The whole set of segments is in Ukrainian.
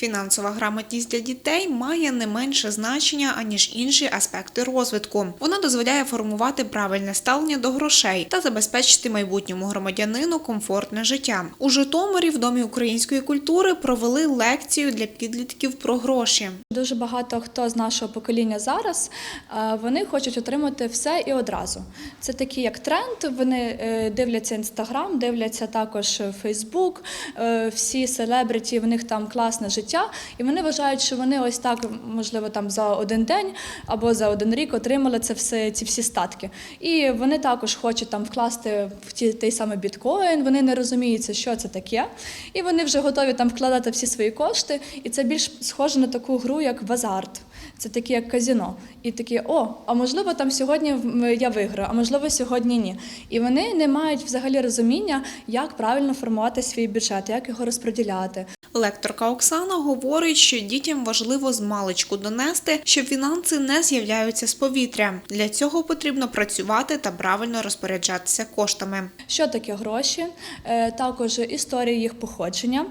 Фінансова грамотність для дітей має не менше значення, аніж інші аспекти розвитку. Вона дозволяє формувати правильне ставлення до грошей та забезпечити майбутньому громадянину комфортне життя. У Житомирі в Домі української культури провели лекцію для підлітків про гроші. Дуже багато хто з нашого покоління зараз е, вони хочуть отримати все і одразу. Це такий як тренд. Вони е, дивляться інстаграм, дивляться також Фейсбук, всі селебриті, в них там класне життя, і вони вважають, що вони ось так, можливо, там за один день або за один рік отримали це все, ці всі статки. І вони також хочуть там вкласти в ті, той самий біткоін. Вони не розуміються, що це таке, і вони вже готові там вкладати всі свої кошти. І це більш схоже на таку гру, як в азарт. Це таке як казіно. І такі, о, а можливо, там сьогодні я виграю, а можливо, сьогодні ні. І вони не мають взагалі розуміння, як правильно формувати свій бюджет, як його розподіляти. Лекторка Оксана говорить, що дітям важливо з маличку донести, що фінанси не з'являються з повітря. Для цього потрібно працювати та правильно розпоряджатися коштами. Що таке гроші, Е, також історії їх походження.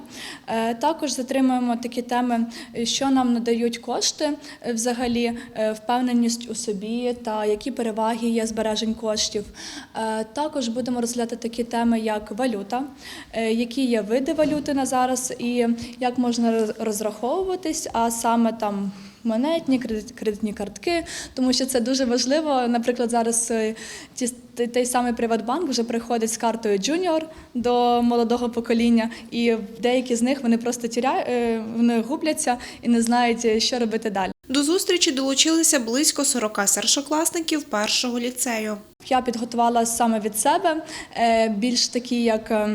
Е, Також затримуємо такі теми, що нам надають кошти, взагалі е, впевненість у собі та які переваги є збережень коштів. Е, Також будемо розглядати такі теми, як валюта, е, які є види валюти на зараз і як можна роз- розраховуватись, а саме там. Монетні кредит- кредитні картки, тому що це дуже важливо. Наприклад, зараз е, ті, той- самий Приватбанк вже приходить з картою Junior до молодого покоління, і деякі з них вони просто тіря, е, вони губляться і не знають, е, що робити далі. До зустрічі долучилися близько 40 старшокласників першого ліцею. Я підготувала саме від себе більш такі як.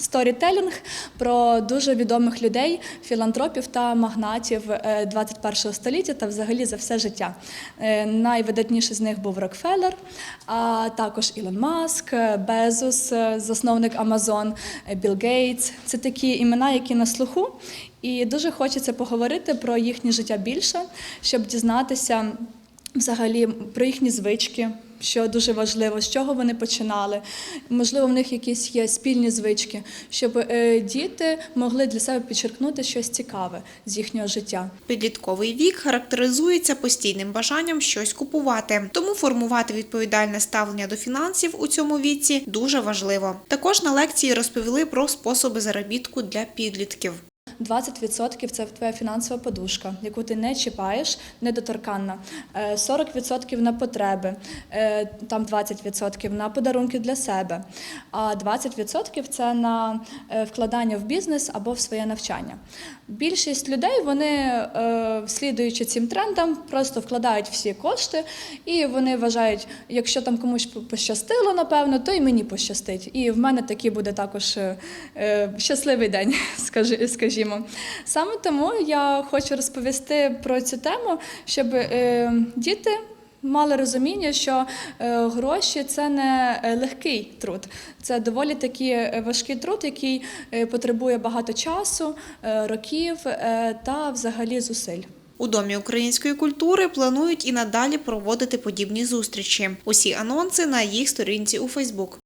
Е, Сторітелінг про дуже відомих людей, філантропів та магнатів е, 21 століття та взагалі за все життя. Е, Найвидатніший з них був Рокфеллер, а також Ілон Маск, е, Безос, е, засновник Амазон, е, Білл Гейтс. Це такі імена, які на слуху. І дуже хочеться поговорити про їхнє життя більше, щоб дізнатися взагалі про їхні звички, що дуже важливо, з чого вони починали. Можливо, в них якісь є спільні звички, щоб е, діти могли для себе підчеркнути щось цікаве з їхнього життя. Підлітковий вік характеризується постійним бажанням щось купувати, тому формувати відповідальне ставлення до фінансів у цьому віці дуже важливо. Також на лекції розповіли про способи заробітку для підлітків. 20% – це твоя фінансова подушка, яку ти не чіпаєш, недоторканна. Е, 40% на потреби, е, там 20% на подарунки для себе, а 20% це на е, вкладання в бізнес або в своє навчання. Більшість людей, вони, е, слідуючи цим трендам, просто вкладають всі кошти, і вони вважають, якщо там комусь пощастило, напевно, то і мені пощастить. І в мене такий буде також е, е, щасливий день, скажи- скажімо. Саме тому я хочу розповісти про цю тему, щоб е, діти. Мали розуміння, що е, гроші це не е, легкий труд, це доволі такий важкий труд, який потребує багато часу, років та взагалі зусиль. У Домі української культури планують і надалі проводити подібні зустрічі. Усі анонси на їх сторінці у Фейсбук.